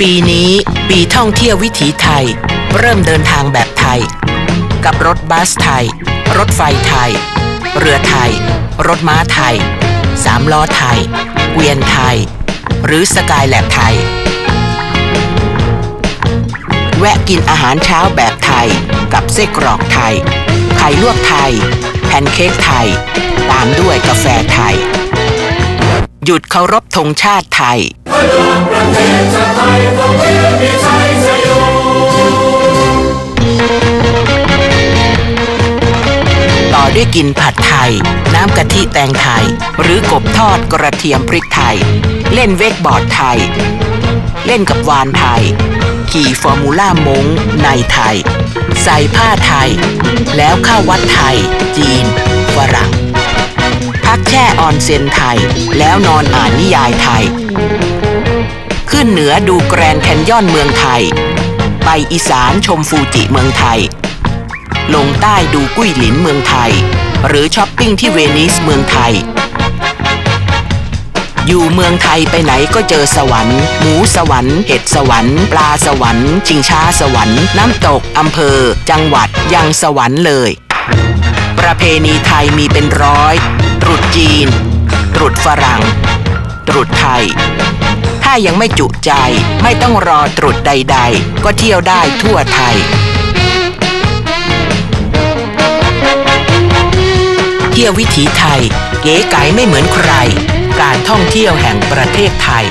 ปีนี้ปีท่องเที่ยววิถีไทย เริ่มเดินทางแบบไทย กับรถบัสไทย รถไฟไทย เรือไทย รถม้าไทย สามล้อไทย เกวียนไทย หรือสกายแลบไทย แวะกินอาหารเช้าแบบไทย กับไส้กรอกไทย ไข่ลวกไทย แพนเค้กไทย ตามด้วยกาแฟไทย หยุดเคารพธงชาติไทย ต่อด้วยกินผัดไทย น้ำกะทิแตงไทย หรือกบทอดกระเทียมพริกไทย เล่นเวกบอร์ดไทย เล่นกับวานไทย ขี่ฟอร์มูล่ามงในไทย ใส่ผ้าไทย แล้วเข้าวัดไทย จีนฝรั่ง พักแช่ออนเซนไทย แล้วนอนอ่านนิยายไทย ขึ้นเหนือดูแกรนแคนยอนเมืองไทย ไปอีสานชมฟูจิเมืองไทย ลงใต้ดูกุ้ยหลินเมืองไทย หรือช้อปปิ้งที่เวนิสเมืองไทย อยู่เมืองไทยไปไหนก็เจอสวรรค์ หมูสวรรค์ เห็ดสวรรค์ ปลาสวรรค์ชิงช้าสวรรค์ น้ำตกอำเภอ จังหวัดยังสวรรค์เลยประเพณีไทยมีเป็นร้อย จีน ตรุษฝรั่ง ตรุษไทย ถ้ายังไม่จุใจไม่ต้องรอตรุษใด ๆ ก็เที่ยวได้ทั่วไทย เที่ยววิถีไทย เก๋ไก๋ไม่เหมือนใคร การท่องเที่ยวแห่งประเทศไทย